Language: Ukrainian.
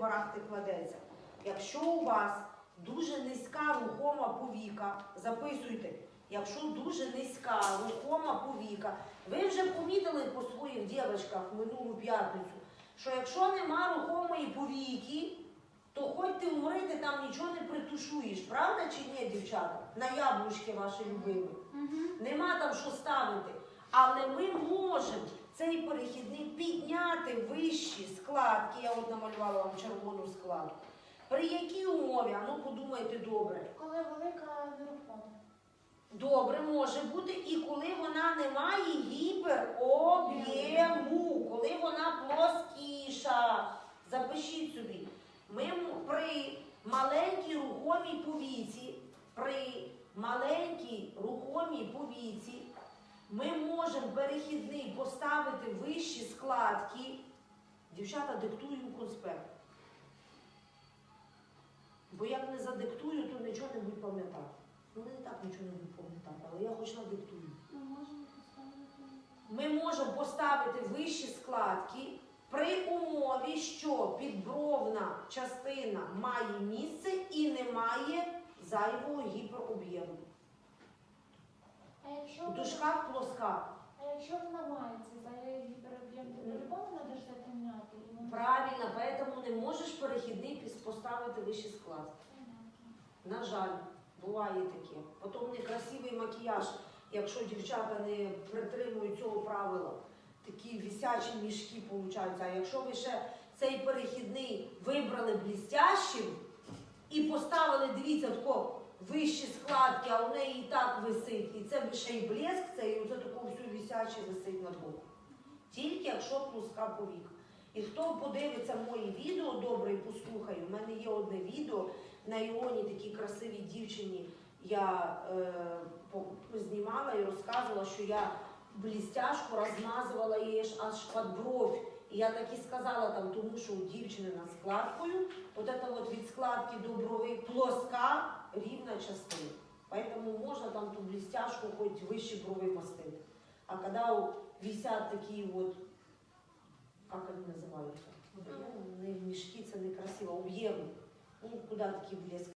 барахти кладеться. Якщо у вас дуже низька рухома повіка, записуйте, якщо дуже низька рухома повіка, ви вже помітили по своїх дівчатках минулу п'ятницю, що якщо нема рухомої повіки, то хоч ти умрити, там нічого не притушуєш, правда чи ні, дівчата? На яблучки ваші любимі. Нема там що ставити. Але ми можемо цей перехідник підняти вищі складки. Я от намалювала вам червону складку. При якій умові? А ну подумайте добре. Коли велика нерухома. Добре може бути і коли вона не має гіпероб'єму, коли вона плоскіша. Запишіть собі. Ми при маленькій рухомій повіці, при маленькій рухомій повіці, ми можемо перехідний поставити вищі складки. Дівчата, диктую конспект. Бо як не задиктую, то нічого не будуть пам'ятати. Ну, вони і так нічого не будуть пам'ятати, але я хоч надиктую. Ми можемо поставити. Вищі складки при умові, що підбровна частина має місце і не має зайвого гіпероб'єму. У дужках плоска. а якщо вона має це за Правильно, поэтому не можеш перехідний поставити складки. Понятно. На жаль, буває таке. Потім некрасивий макіяж, якщо дівчата не притримують цього правила. Такі висячі мішки получаються. А якщо ви ще цей перехідний вибрали блістящим і поставили, дивіться, тако вищі складки, а у неї і так висить. І це ще й блеск, це і оце тако все висяче висить на боку. Тільки якщо плоска повіка. І хто подивиться мої відео добре і послухає, у мене є одне відео на Іоні такій красивій дівчині. Я е, знімала і розказувала, що я блістяшку розмазувала її аж під бровь. І я так і сказала там, тому що у дівчини над складкою, от это вот від складки до брови плоска рівна частина. Поэтому можна там ту блістяшку хоч вище брови мастити. А коли висять такі от, як они называются. Ну, Не мешки, це некрасиво, объемы. Ну, куда такие блеск